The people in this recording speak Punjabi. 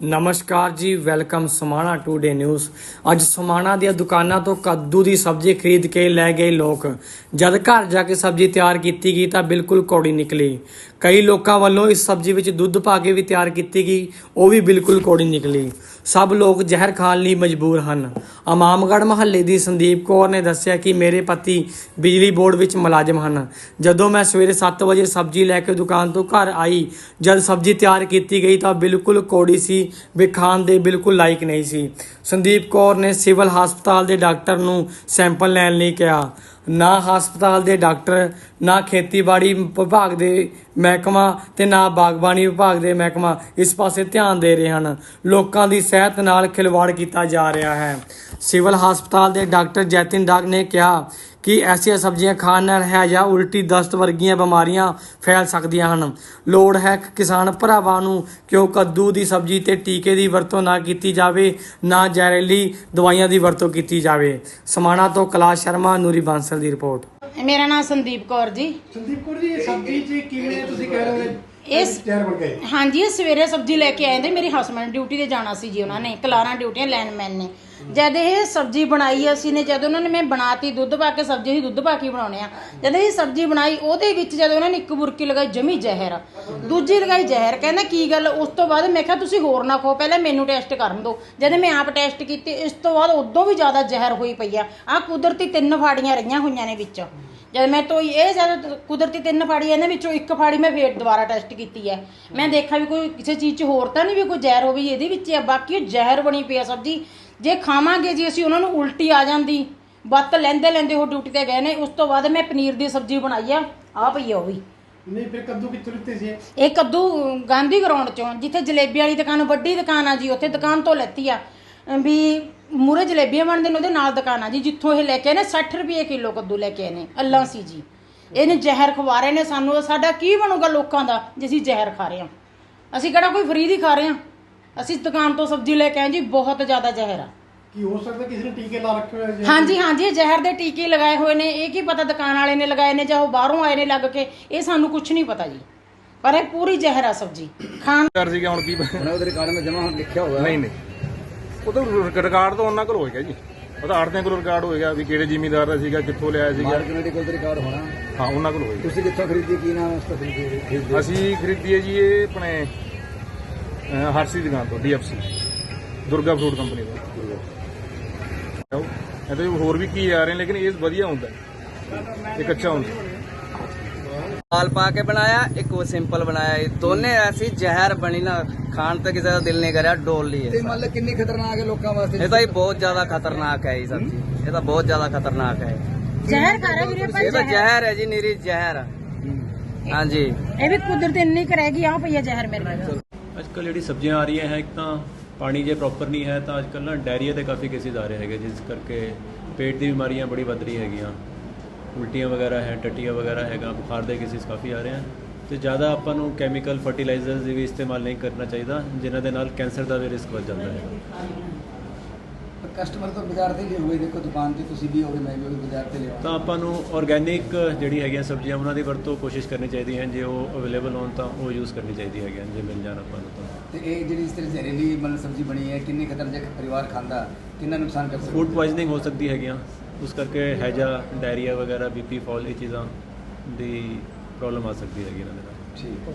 ਨਮਸਕਾਰ ਜੀ, ਵੈਲਕਮ ਸਮਾਣਾ ਟੂਡੇ ਨਿਊਜ਼। ਅੱਜ ਸਮਾਣਾ ਦੀਆਂ ਦੁਕਾਨਾਂ ਤੋਂ ਕੱਦੂ ਦੀ ਸਬਜ਼ੀ ਖਰੀਦ ਕੇ ਲੈ ਗਏ ਲੋਕ। ਜਦ ਘਰ ਜਾ ਕੇ ਸਬਜ਼ੀ ਤਿਆਰ ਕੀਤੀ ਗਈ ਤਾਂ ਬਿਲਕੁਲ ਕੌੜੀ ਨਿਕਲੀ। ਕਈ ਲੋਕਾਂ ਵੱਲੋਂ ਇਸ ਸਬਜ਼ੀ ਵਿੱਚ ਦੁੱਧ ਪਾ ਕੇ ਵੀ ਤਿਆਰ ਕੀਤੀ ਗਈ, ਉਹ ਵੀ ਬਿਲਕੁਲ ਕੌੜੀ ਨਿਕਲੀ। ਸਭ ਲੋਕ ਜ਼ਹਿਰ ਖਾਣ ਲਈ ਮਜਬੂਰ ਹਨ। ਇਮਾਮਗੜ੍ਹ ਮਹੱਲੇ ਦੀ ਸੰਦੀਪ ਕੌਰ ਨੇ ਦੱਸਿਆ ਕਿ ਮੇਰੇ ਪਤੀ ਬਿਜਲੀ ਬੋਰਡ ਵਿੱਚ ਮੁਲਾਜ਼ਮ ਹਨ। ਜਦੋਂ ਮੈਂ ਸਵੇਰੇ 7 ਵਜੇ ਸਬਜ਼ੀ ਲੈ ਕੇ ਦੁਕਾਨ ਤੋਂ ਘਰ ਆਈ, ਜਦ ਸਬਜ਼ੀ ਤਿਆਰ ਕੀਤੀ ਗਈ ਤਾਂ ਬਿਲਕੁਲ ਕੌੜੀ ਸੀ, ਵੀ ਖਾਣ ਦੇ ਬਿਲਕੁਲ ਲਾਇਕ ਨਹੀਂ ਸੀ। ਸੰਦੀਪ ਕੌਰ ਨੇ ਸਿਵਲ ਹਸਪਤਾਲ ਦੇ ਡਾਕਟਰ ਨੂੰ ਸੈਂਪਲ ਲੈਣ ਲਈ ਕਿਹਾ। ਨਾ ਹਸਪਤਾਲ ਦੇ ਡਾਕਟਰ, ਨਾ ਖੇਤੀਬਾੜੀ ਵਿਭਾਗ ਦੇ ਮਹਿਕਮਾ ਤੇ ਨਾ ਬਾਗਬਾਨੀ ਵਿਭਾਗ ਦੇ ਮਹਿਕਮਾ। ਇਸ ਪਾਸੇ ਧਿਆਨ ਦੇ ਰਹੇ ਹਨ। ਲੋਕਾਂ ਦੀ ਸਿਹਤ ਨਾਲ ਖਿਲਵਾੜ ਕੀਤਾ ਜਾ ਰਿਹਾ ਹੈ। ਸਿਵਲ ਹਸਪਤਾਲ ਦੇ ਡਾਕਟਰ ਜੈਤਿਨ ਡਾਕ ਨੇ ਕਿਹਾ ਕਿ ਐਸੀਆਂ ਸਬਜ਼ੀਆਂ ਖਾਣ ਨਾਲ ਹੈ ਜਾਂ ਉਲਟੀ ਦਸਤ ਵਰਗੀਆਂ ਬਿਮਾਰੀਆਂ ਫੈਲ ਸਕਦੀਆਂ ਹਨ। ਲੋੜ ਹੈ ਕਿ ਕਿਸਾਨ ਭਰਾਵਾਂ ਨੂੰ ਕਿ ਉਹ ਕੱਦੂ ਦੀ ਸਬਜ਼ੀ ਤੇ ਟੀਕੇ ਦੀ ਵਰਤੋਂ ਨਾ ਕੀਤੀ ਜਾਵੇ ਨਾ ਜ਼ਹਿਰੀਲੀ ਦਵਾਈਆਂ ਦੀ ਵਰਤੋਂ ਕੀਤੀ ਜਾਵੇ। ਸਮਾਣਾ ਤੋਂ ਕੈਲਾਸ਼ ਸ਼ਰਮਾ ਨੂਰੀ ਬਾਂਸਲ ਦੀ ਰਿਪੋਰਟ। ਮੇਰਾ ਨਾਮ ਸੰਦੀਪ ਕੌਰ ਜੀ। ਸੰਦੀਪ ਕੌਰ ਜੀ ਇਹ ਸਬਜ਼ੀ ਚ ਕਿਵੇਂ ਤੁਸੀਂ ਕਹਿ ਰਹੇ ਹੋ? ਇਸ- ਤਿਆਰ ਬਣ ਗਏ ਹਾਂਜੀ ਇਹ ਸਵੇਰੇ ਸਬਜ਼ੀ ਲੈ ਕੇ ਆਏ ਨੇ। ਮੇਰੇ ਹਸਬੰਡ ਡਿਊਟੀ ਤੇ ਜਾਣਾ ਸੀ ਜੀ ਉਹਨਾਂ ਨੇ। ਕਲਾਰਾਂ ਡਿਊਟੀਆਂ ਲੈਨਮੈਨ ਨੇ। ਜਦ ਇਹ ਸਬਜ਼ੀ ਬਣਾਈ ਅਸੀਂ ਨੇ ਜਦ ਉਹਨਾਂ ਨੇ ਮੈਂ ਬਣਾਤੀ ਦੁੱਧ ਪਾ ਕੇ ਸਬਜ਼ੀ ਹੀ ਦੁੱਧ ਪਾ ਕੇ ਬਣਾਉਣੇ ਆ। ਜਦ ਇਹ ਸਬਜ਼ੀ ਬਣਾਈ ਉਹਦੇ ਵਿੱਚ ਜਦ ਉਹਨਾਂ ਨੇ ਇੱਕ ਬੁਰਕੀ ਲਗਾਈ ਜਮੀ ਜ਼ਹਿਰ। ਦੂਜੀ ਲਗਾਈ ਜ਼ਹਿਰ। ਕਹਿੰਦਾ ਕੀ ਗੱਲ? ਉਸ ਤੋਂ ਬਾਅਦ ਮੈਂ ਕਿਹਾ ਤੁਸੀਂ ਹੋਰ ਨਾ ਖਾਓ। ਪਹਿਲਾਂ ਮੈਨੂੰ ਟੈਸਟ ਕਰਨ ਦਿਓ। ਜਦ ਮੈਂ ਆਪ ਟੈਸਟ ਕੀਤੀ ਇਸ ਤੋਂ ਬਾਅਦ ਉਦੋਂ ਵੀ ਜ਼ਿਆਦਾ ਜ਼ਹਿਰ ਹੋਈ ਪਈ ਆ। ਆ ਕੁਦਰਤੀ ਤਿੰਨ ਫਾੜੀਆਂ ਰਹੀਆਂ ਹੋਈਆਂ ਨੇ ਵਿੱਚ। ਜਦ ਮੈਂ ਤੋਂ ਇਹ ਜਦ ਕੁਦਰਤੀ ਤਿੰਨ ਫਾੜੀ ਇਹਨਾਂ ਵਿੱਚੋਂ ਇੱਕ ਫਾੜੀ ਮੈਂ ਫੇਰ ਦੁਬਾਰਾ ਟੈਸਟ ਕੀਤੀ ਹੈ ਮੈਂ ਦੇਖਿਆ ਵੀ ਕੋਈ ਕਿਸੇ ਚੀਜ਼ 'ਚ ਹੋਰ ਤਾਂ ਨਹੀਂ ਵੀ ਕੋਈ ਜ਼ਹਿਰ ਹੋਵੇ ਇਹਦੇ ਵਿੱਚ ਆ ਬਾਕੀ ਉਹ ਜ਼ਹਿਰ ਬਣੀ ਪਈ ਆ ਸਬਜ਼ੀ। ਜੇ ਖਾਵਾਂਗੇ ਜੀ ਅਸੀਂ ਉਹਨਾਂ ਨੂੰ ਉਲਟੀ ਆ ਜਾਂਦੀ ਬੱਤ ਲੈਂਦੇ ਲੈਂਦੇ ਉਹ ਡਿਊਟੀ ਤੇ ਗਏ ਨੇ ਉਸ ਤੋਂ ਬਾਅਦ ਮੈਂ ਪਨੀਰ ਦੀ ਸਬਜ਼ੀ ਬਣਾਈ ਆ ਆ ਪਈ ਆ ਉਹ ਵੀ। ਨਹੀਂ ਫਿਰ ਕੱਦੂ ਕਿੱਥੋਂ ਲਿੱਤੇ ਸੀ? ਇਹ? ਕੱਦੂ ਗਾਂਧੀ ਗਰਾਊਂਡ ਚੋਂ ਜਿੱਥੇ ਜਲੇਬੀ ਵਾਲੀ ਦੁਕਾਨ ਵੱਡੀ ਦੁਕਾਨ ਆ ਜੀ ਉੱਥੇ ਦੁਕਾਨ ਤੋਂ ਲੈਤੀ ਆ। ਵੀ ਮੂਰੇ ਜਲੇਬੀਆਂ ਬਣਦੇ ਨੇ ਉਹਦੇ ਨਾਲ ਦੁਕਾਨ ਆ ਜੀ ਜਿੱਥੋਂ ਇਹ ਲੈ ਕੇ ਆਏ ਨੇ 60 ਰੁਪਏ ਕਿਲੋ ਕੱਦੂ ਲੈ ਕੇ ਆਏ ਨੇ ਅੱਲਾ ਸੀ ਜੀ। ਇਹਨੇ ਜ਼ਹਿਰ ਖਵਾ ਰਹੇ ਨੇ ਸਾਨੂੰ ਸਾਡਾ ਕੀ ਬਣੂਗਾ ਲੋਕਾਂ ਦਾ ਜੇ ਅਸੀਂ ਜ਼ਹਿਰ ਖਾ ਰਹੇ ਹਾਂ? ਅਸੀਂ ਕਿਹੜਾ ਕੋਈ ਫਰੀ ਦੀ ਖਾ ਰਹੇ ਹਾਂ? ਅਸੀਂ ਦੁਕਾਨ ਤੋਂ ਸਬਜ਼ੀ ਲੈ ਕੇ ਆਏ ਜੀ ਬਹੁਤ ਜ਼ਿਆਦਾ ਜ਼ਹਿਰ ਆ। ਕੀ ਹੋ ਸਕਦਾ ਕਿਸੇ ਨੇ ਟੀਕੇ ਲਾ ਰੱਖੇ ਹੋਏ ਆ ਜੀ ਹਾਂਜੀ ਹਾਂਜੀ ਇਹ ਜ਼ਹਿਰ ਦੇ ਟੀਕੇ ਲਗਾਏ ਹੋਏ ਨੇ ਇਹ ਕੀ ਪਤਾ ਦੁਕਾਨ ਵਾਲੇ ਨੇ ਲਗਾਏ ਨੇ ਜਾਂ ਉਹ ਬਾਹਰੋਂ ਆਏ ਨੇ ਲੱਗ ਕੇ ਇਹ ਸਾਨੂੰ ਕੁਝ ਨਹੀਂ ਪਤਾ ਜੀ। ਪਰ ਇਹ ਪੂਰੀ ਜ਼ਹਿਰ ਆ ਸਬਜ਼ੀ। ਖਾਣ ਕਰ ਸੀਗਾ ਹੁਣ ਕੀ ਉਹਨਾਂ ਉਹਦੇ ਰਿਕਾਰਡ ਵਿੱਚ ਜਮਾ ਲਿਖਿਆ ਹੋਇਆ। ਨਹੀਂ ਨਹੀਂ। ਉਹ ਤਾਂ ਰਿਕਾਰਡ ਤਾਂ ਉਹਨਾਂ ਕੋਲ ਹੋਏਗਾ ਜੀ। ਉਹ ਤਾਂ ਆੜਤਿਆਂ ਕੋਲ ਰਿਕਾਰਡ ਹੋਏਗਾ ਵੀ ਕਿਹੜੇ ਜ਼ਿਮੀਂਦਾਰ ਦਾ ਸੀਗਾ ਕਿੱਥੋਂ ਲਿਆਇਆ ਸੀਗਾ। ਮਾਰਕ ਮੈਡੀਕਲ ਦੇ ਰਿਕਾਰਡ ਹੋਣਾ। ਹਾਂ ਉਹਨਾਂ ਕੋਲ ਹੋਏਗਾ। ਤੁਸੀਂ ਕਿੱਥੋਂ ਖਰੀਦੀ ਕੀ ਨਾਮ ਉਸ ਤੋਂ ਖਰੀਦੀ ਖਰੀਦੀ ਅਸੀਂ ਖਰੀਦੀ ਹੈ ਜੀ ਇਹ ਆਪਣੇ ਅਹ, ਹਰਸੀ ਦੁਕਾਨ ਤੋਂ ਡੀਐਫਸੀ ਦੁਰਗਾ ਫਰੂਟ ਕੰਪਨੀ ਦਾ ਇਹਦੇ ਹੋਰ ਵੀ ਕੀ ਆ ਰਹੇ ਨੇ, ਲੇਕਿਨ ਇਹ ਵਧੀਆ ਹੁੰਦਾ। ਹੈ। ਇਹ ਕੱਚਾ ਹੁੰਦਾ। ਲਾਲ ਪਾ ਕੇ ਬਣਾਇਆ ਇੱਕ ਉਹ ਸਿੰਪਲ ਬਣਾਇਆ। ਇਹ ਦੋਨੇ ਐਸੀ ਜ਼ਹਿਰ ਬਣੀ ਨਾ ਖਾਣ ਤੇ ਕਿਸੇ ਦਾ ਦਿਲ ਨਹੀਂ ਕਰਿਆ ਡੋਲ ਲਈ ਤੇ ਮਤਲਬ ਕਿੰਨੀ ਖਤਰਨਾਕ ਹੈ ਲੋਕਾਂ ਵਾਸਤੇ? ਇਹ ਤਾਂ ਇਹ ਬਹੁਤ ਜ਼ਿਆਦਾ ਖਤਰਨਾਕ ਹੈ ਇਹ ਸਬਜ਼ੀ। ਇਹ ਤਾਂ ਬਹੁਤ ਜ਼ਿਆਦਾ ਖਤਰਨਾਕ ਹੈ। ਜ਼ਹਿਰ ਕਰ ਰਿਹਾ ਵੀਰੇ ਪਰ ਇਹ ਤਾਂ ਜ਼ਹਿਰ। ਹੈ ਜੀ ਨੀਰੀ ਜ਼ਹਿਰ। ਹਾਂਜੀ। ਇਹ ਵੀ ਕੁਦਰਤ ਇੰਨੀ ਕਰੇਗੀ ਆਹ ਪਈਆ ਜ਼ਹਿਰ ਮੇਰੇ ਨਾਲ। ਅੱਜ ਕੱਲ ਜਿਹੜੀ ਸਬਜ਼ੀਆਂ ਆ ਰਹੀਆਂ ਹੈ ਇੱਕ ਤਾਂ ਪਾਣੀ ਜੇ ਪ੍ਰੋਪਰ ਨਹੀਂ ਹੈ ਤਾਂ ਅੱਜ ਕੱਲ ਨਾ ਡਾਇਰੀਆ ਦੇ ਕਾਫੀ ਕੇਸਿਸ ਆ ਰਹੇ ਹੈਗੇ ਜਿਸ ਕਰਕੇ ਪੇਟ ਦੀ ਬਿਮਾਰੀਆਂ ਬੜੀ ਵੱਧ ਰਹੀ ਹੈਗੀਆਂ। ਉਲਟੀਆਂ ਵਗੈਰਾ ਹੈ ਟੱਟੀਆਂ ਵਗੈਰਾ ਹੈਗਾ ਬੁਖਾਰ ਦੇ ਕੇਸਿਸ ਕਾਫੀ ਆ ਰਹੇ ਹਨ। ਤੇ ਜ਼ਿਆਦਾ ਆਪਾਂ ਨੂੰ ਕੈਮੀਕਲ ਫਰਟੀਲਾਈਜ਼ਰਸ ਦੀ ਵੀ ਇਸਤੇਮਾਲ ਨਹੀਂ ਕਰਨਾ ਚਾਹੀਦਾ ਜਿਨ੍ਹਾਂ ਦੇ ਨਾਲ ਕੈਂਸਰ ਦਾ ਵੀ ਰਿਸਕ ਵੱਧ ਜਾਂਦਾ ਹੈ। ਕਸਟਮਰ ਤਾਂ ਬਾਜ਼ਾਰ ਤੇ ਹੀ ਹੋਵੇ ਦੇਖੋ ਦੁਕਾਨ ਤੇ ਤੁਸੀਂ ਵੀ ਹੋਵੇ ਮੈਂ ਵੀ ਬਾਜ਼ਾਰ ਤੇ ਲਿਆਓ ਤਾਂ ਆਪਾਂ ਨੂੰ ਆਰਗੈਨਿਕ ਜਿਹੜੀ ਹੈਗੀਆਂ ਸਬਜ਼ੀਆਂ ਉਹਨਾਂ ਦੀ ਵਰਤੋਂ ਕੋਸ਼ਿਸ਼ ਕਰਨੀ ਚਾਹੀਦੀ ਹੈ ਜੇ ਉਹ ਅਵੇਲੇਬਲ ਹੋਣ ਤਾਂ ਉਹ ਯੂਜ਼ ਕਰਨੀ ਚਾਹੀਦੀ ਹੈਗੀ ਜੇ ਮਿਲ ਜਾਣ ਆਪਾਂ ਨੂੰ ਤਾਂ। ਤੇ ਇਹ ਜਿਹੜੀ ਇਸ ਤਰ੍ਹਾਂ ਜ਼ਹਿਰੀਲੀ ਮਤਲਬ ਸਬਜ਼ੀ ਬਣੀ ਹੈ ਕਿੰਨੀ ਖਤਰਨਾਕ ਪਰਿਵਾਰ ਖਾਂਦਾ ਕਿੰਨਾ ਨੁਕਸਾਨ ਕਰ ਸਕਦਾ? ਫੂਡ ਪੋਇਜ਼ਨਿੰਗ ਹੋ ਸਕਦੀ ਹੈਗੀਆਂ। ਉਸ ਕਰਕੇ ਹੈਜਾ, ਡਾਇਰੀਆ ਵਗੈਰਾ ਬੀਪੀ ਫਾਲ, ਇਹ ਚੀਜ਼ਾਂ ਦੀ ਪ੍ਰੋਬਲਮ ਆ ਸਕਦੀ ਹੈਗੀ ਇਹਨਾਂ ਦੇ ਨਾਲ। ਠੀਕ